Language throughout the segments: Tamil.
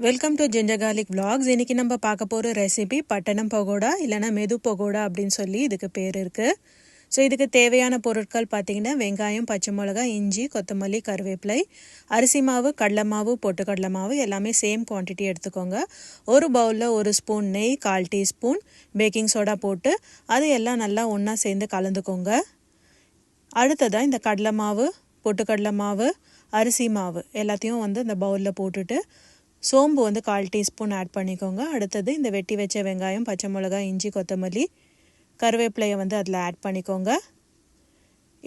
வெல்கம் டு ஜிஞ்சர் கார்லிக் இன்றைக்கி நம்ம பார்க்க போகிற ரெசிபி பட்டணம் பகோடா இல்லைனா மெது பகோடா அப்படின்னு சொல்லி இதுக்கு பேர் இருக்குது ஸோ இதுக்கு தேவையான பொருட்கள் பார்த்தீங்கன்னா வெங்காயம் பச்சை மிளகா இஞ்சி கொத்தமல்லி கருவேப்பிலை அரிசி மாவு கடலை மாவு பொட்டுக்கடலை மாவு எல்லாமே சேம் குவான்டிட்டி எடுத்துக்கோங்க. ஒரு பவுலில் ஒரு ஸ்பூன் நெய் கால் டீஸ்பூன் பேக்கிங் சோடா போட்டு அது எல்லாம் நல்லா ஒன்றா சேர்ந்து கலந்துக்கோங்க. அடுத்ததாக இந்த கடலை மாவு பொட்டுக்கடலை மாவு அரிசி மாவு எல்லாத்தையும் வந்து இந்த பவுலில் போட்டுட்டு சோம்பு வந்து கால் டீஸ்பூன் ஆட் பண்ணிக்கோங்க. அடுத்தது இந்த வெட்டி வச்ச வெங்காயம் பச்சை மிளகாய் இஞ்சி கொத்தமல்லி கருவேப்பிலையை வந்து அதில் ஆட் பண்ணிக்கோங்க.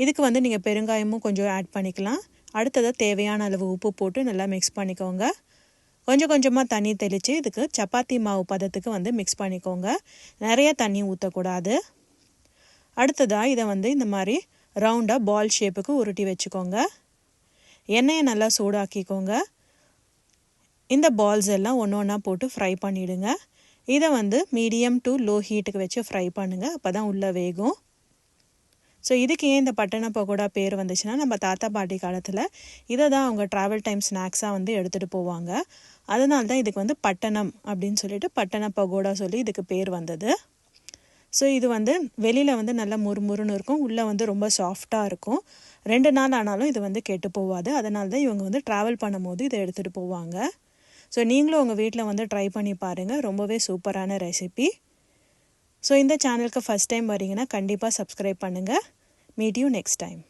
இதுக்கு வந்து நீங்கள் பெருங்காயமும் கொஞ்சம் ஆட் பண்ணிக்கலாம். அடுத்ததாக தேவையான அளவு உப்பு போட்டு நல்லா மிக்ஸ் பண்ணிக்கோங்க. கொஞ்சம் கொஞ்சமாக தண்ணி தெளித்து இதுக்கு சப்பாத்தி மாவு பதத்துக்கு வந்து மிக்ஸ் பண்ணிக்கோங்க. நிறைய தண்ணி ஊற்றக்கூடாது அடுத்ததாக இதை வந்து இந்த மாதிரி ரவுண்டாக பால் ஷேப்புக்கு உருட்டி வச்சுக்கோங்க. எண்ணெயை நல்லா சூடாக்கிக்கோங்க. இந்த பால்ஸ் எல்லாம் ஒன்று ஒன்றா போட்டு ஃப்ரை பண்ணிவிடுங்க இதை வந்து மீடியம் டு லோ ஹீட்டுக்கு வச்சு ஃப்ரை பண்ணுங்கள் அப்போ தான் உள்ளே வேகும். ஸோ இதுக்கு ஏன் இந்த பட்டண பகோடா பேர் வந்துச்சுன்னா நம்ம தாத்தா பாட்டி காலத்தில் இதை தான் அவங்க ட்ராவல் டைம் ஸ்நாக்ஸாக வந்து எடுத்துகிட்டு போவாங்க. அதனால தான் இதுக்கு வந்து பட்டணம் அப்படின்னு சொல்லிட்டு பட்டண பகோடா சொல்லி இதுக்கு பேர் வந்தது. ஸோ இது வந்து வெளியில் வந்து நல்லா முறுமுறுன்னு இருக்கும். உள்ளே வந்து ரொம்ப சாஃப்டாக இருக்கும். ரெண்டு நாள் ஆனாலும் இது வந்து கெட்டு போகாது அதனால தான் இவங்க வந்து ட்ராவல் பண்ணும்போது இதை எடுத்துகிட்டு போவாங்க. ஸோ நீங்களும் உங்கள் வீட்டில் வந்து ட்ரை பண்ணி பாருங்கள் ரொம்பவே சூப்பரான ரெசிபி ஸோ இந்த சேனலுக்கு ஃபஸ்ட் டைம் வரீங்கன்னா கண்டிப்பாக சப்ஸ்கிரைப் பண்ணுங்கள் மீட் யூ நெக்ஸ்ட் டைம்